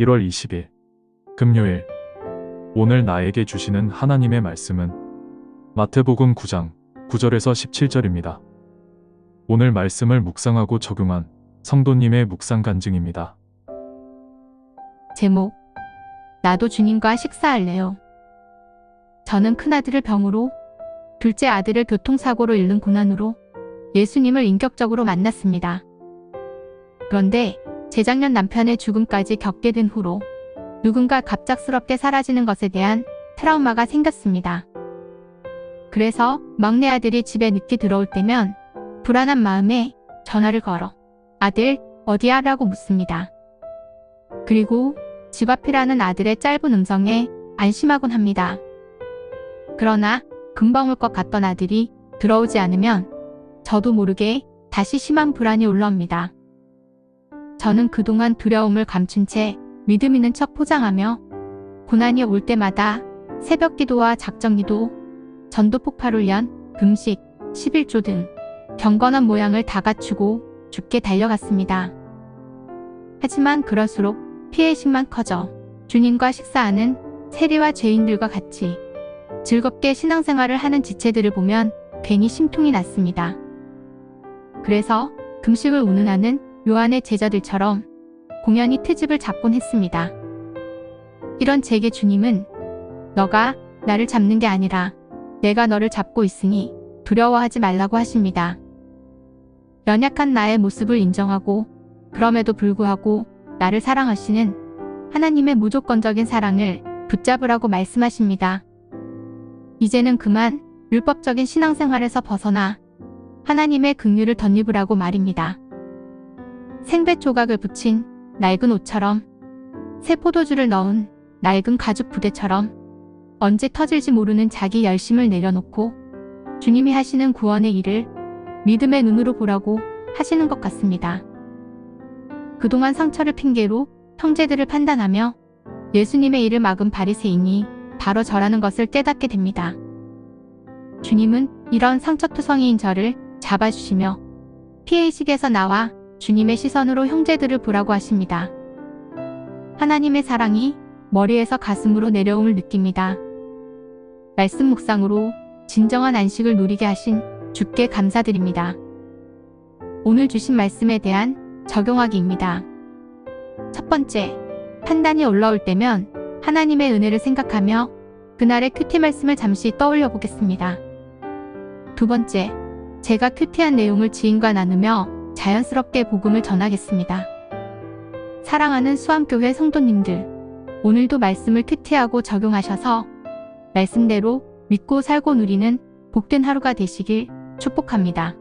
(1월 20일) 금요일 오늘 나에게 주시는 하나님의 말씀은 마태복음 9장 9절에서 17절입니다. 오늘 말씀을 묵상하고 적용한 성도님의 묵상 간증입니다. 제목 나도 주님과 식사할래요. 저는 큰아들을 병으로 둘째 아들을 교통사고로 잃는 고난으로 예수님을 인격적으로 만났습니다. 그런데 재작년 남편의 죽음까지 겪게 된 후로 누군가 갑작스럽게 사라지는 것에 대한 트라우마가 생겼습니다. 그래서 막내 아들이 집에 늦게 들어올 때면 불안한 마음에 전화를 걸어 아들 어디야? 라고 묻습니다. 그리고 집 앞이라는 아들의 짧은 음성에 안심하곤 합니다. 그러나 금방 올 것 같던 아들이 들어오지 않으면 저도 모르게 다시 심한 불안이 올라옵니다. 저는 그동안 두려움을 감춘 채 믿음 있는 척 포장하며 고난이 올 때마다 새벽 기도와 작정 기도, 전도 폭발 훈련, 금식, 11조 등 경건한 모양을 다 갖추고 죽게 달려갔습니다. 하지만 그럴수록 피해의식만 커져 주님과 식사하는 세리와 죄인들과 같이 즐겁게 신앙생활을 하는 지체들을 보면 괜히 심통이 났습니다. 그래서 금식을 운운하는 요한의 제자들처럼 공연히 트집을 잡곤 했습니다. 이런 제게 주님은 너가 나를 잡는 게 아니라 내가 너를 잡고 있으니 두려워하지 말라고 하십니다. 연약한 나의 모습을 인정하고 그럼에도 불구하고 나를 사랑하시는 하나님의 무조건적인 사랑을 붙잡으라고 말씀하십니다. 이제는 그만 율법적인 신앙생활에서 벗어나 하나님의 긍휼을 덧입으라고 말입니다. 생배 조각을 붙인 낡은 옷처럼 새 포도주를 넣은 낡은 가죽 부대처럼 언제 터질지 모르는 자기 열심을 내려놓고 주님이 하시는 구원의 일을 믿음의 눈으로 보라고 하시는 것 같습니다. 그동안 상처를 핑계로 형제들을 판단하며 예수님의 일을 막은 바리새인이 바로 저라는 것을 깨닫게 됩니다. 주님은 이런 상처투성이인 저를 잡아주시며 피해의식에서 나와 주님의 시선으로 형제들을 보라고 하십니다. 하나님의 사랑이 머리에서 가슴으로 내려옴을 느낍니다. 말씀 묵상으로 진정한 안식을 누리게 하신 주께 감사드립니다. 오늘 주신 말씀에 대한 적용하기입니다. 첫 번째, 판단이 올라올 때면 하나님의 은혜를 생각하며 그날의 큐티 말씀을 잠시 떠올려 보겠습니다. 두 번째, 제가 큐티한 내용을 지인과 나누며 자연스럽게 복음을 전하겠습니다. 사랑하는 수암교회 성도님들, 오늘도 말씀을 큐티하고 적용하셔서 말씀대로 믿고 살고 누리는 복된 하루가 되시길 축복합니다.